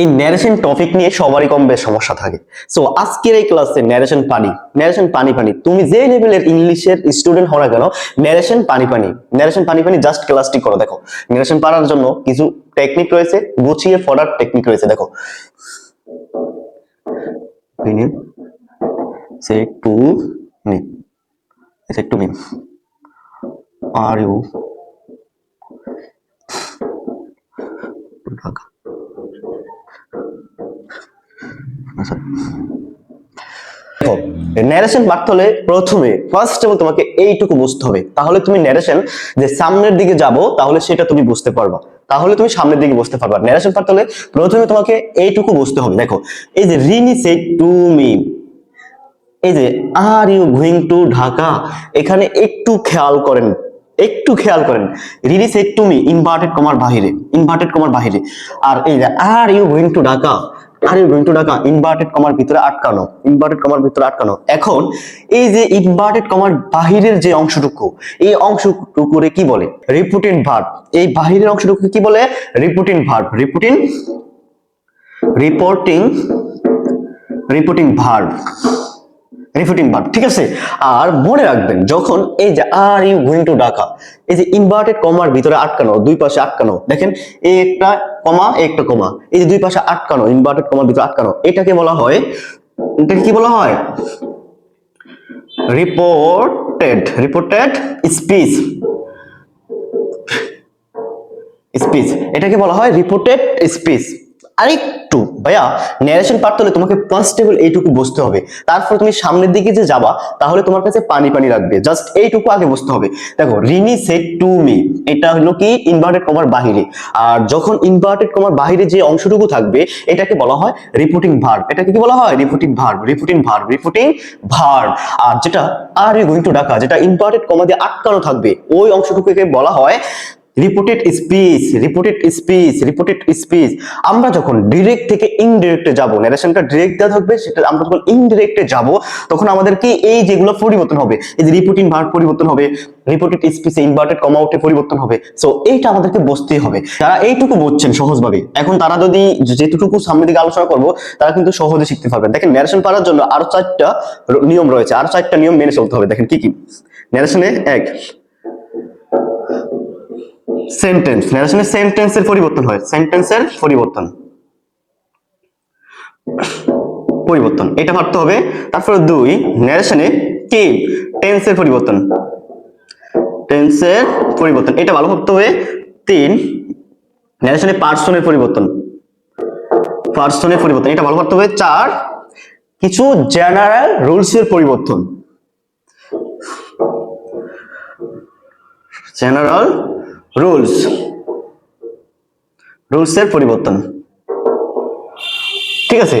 এই narration topic নিয়ে সবারই কম বেশ সমস্যা থাকে। সো আজকের এই ক্লাসে ন্যারেশন পানি ন্যারেশন পানি পানি। তুমি যে লেভেলের ইংলিশের স্টুডেন্ট হও না কেন ন্যারেশন পানি পানি। ন্যারেশন পানি পানি জাস্ট ক্লাসটি করো, দেখো। ন্যারেশন পারার জন্য কিছু টেকনিক রয়েছে, গুছিয়ে পড়ার টেকনিক রয়েছে, দেখো। Say to me to me are you আচ্ছা ন্যারেশন পাঠতে হলে প্রথমে ফার্স্ট অফ তোমাকে এইটুকু বুঝতে হবে। তাহলে তুমি ন্যারেশন যে সামনের দিকে যাব, তাহলে সেটা তুমি বুঝতে পারবা। তাহলে তুমি সামনের দিকে বুঝতে পারবা। ন্যারেশন পাঠতে হলে প্রথমে তোমাকে এইটুকু বুঝতে হবে। দেখো, এই যে রিনি সে টু মি এই যে are you going to Dhaka এখানে একটু খেয়াল করেন, একটু খেয়াল করেন। Rini said to me inverted comma বাহিরে ইনভার্টেড কমার বাহিরে। আর এই যে are you going to Dhaka are you going to Dhaka inverted comma ভিতরে আটকানো ইনভার্টেড কমার ভিতরে আটকানো। এখন এই যে ইনভার্টেড কমার বাহিরের যে অংশটুকু, এই অংশটুকুরে কি বলে? রিপুটিন ভার্ব এই বাহিরের অংশটুকু কি বলে? Reporting verb reporting reporting reporting verb reporting verb ঠিক আছে? আর মনে রাখবেন, যখন এই যে আর ইউ গোয়িং টু ডাকা এই যে ইনভার্টেড কমার ভিতরে আটকানো, দুই পাশে আটকানো, দেখেন এই একটা কমা, একটা কমা। এই যে দুই পাশে আটকানো ইনভার্টেড কমার ভিতরে আটকানো, এটাকে বলা হয়, এটাকে কি বলা হয়? রিপোর্টেড রিপোর্টেড স্পিচ স্পিচ এটাকে বলা হয় রিপোর্টেড স্পিচ আরেকটু, ভাইয়া ন্যারেশন পারতে হলে তোমাকে কনস্টেবল এইটুকু বুঝতে হবে। তারপর তুমি সামনের দিকে যে যাবা, তাহলে তোমার কাছে পানি পানি লাগবে। জাস্ট এইটুকু আগে বুঝতে হবে। দেখো, রিনি সেট টু মি এটা হলো কি? ইনভার্টেড কমার বাহিরে। আর যখন ইনভার্টেড কমার বাহিরে যে অংশটুকু থাকবে, এটাকে বলা হয় রিপোর্টিং ভার্ব এটাকে কি বলা হয়? Reporting verb reporting verb reporting verb আর যেটা, আর ইউ গোয়িং টু ডাকা, যেটা ইনভার্টেড কমা দিয়ে আটকানো থাকবে, ওই অংশটুকুকে বলা হয় reported speech reported speech reported speech আমরা যখন ডিরেক্ট থেকে ইনডিরেক্টে যাব ন্যারেশনটা ডিরেক্ট দেওয়া থাকবে, সেটা আমরা যখন ইনডিরেক্টে যাব, তখন আমাদের কি এই যেগুলো পরিবর্তন হবে, এই যে রিপোর্টিং ভার্ব পরিবর্তন হবে রিপোর্টেড স্পিচে ইনভার্টেড কমা উঠে পরিবর্তন হবে। সো এইটা আমাদেরকে বুঝতেই হবে। যারা এইটুকু বুঝছেন সহজভাবে, এখন তারা যদি যেটুকু সামনের দিকে আলোচনা করব, তারা কিন্তু সহজে শিখতে পারবেন। দেখেন ন্যারেশন পারার জন্য আরও চারটা নিয়ম রয়েছে, আরও চারটা নিয়ম মেনে চলতে হবে। দেখেন, কি কি? ন্যারেশনে এক সেন্টেন্স ন্যারেশনে সেন্টেন্সের পরিবর্তন হয়। সেন্টেন্সের পরিবর্তন। পরিবর্তন। এটা ভাবতে হবে। তারপরে দুই ন্যারেশনে কি? টেন্সের পরিবর্তন। টেন্সের পরিবর্তন। এটা ভালো ভাবতে হবে। তিন ন্যারেশনে পার্সনের পরিবর্তন। পার্সনের পরিবর্তন। এটা ভালো ভাবতে হবে। চার, কিছু জেনারেল রুলসের পরিবর্তন। জেনারেল রুলস রুলসের পরিবর্তন। ঠিক আছে?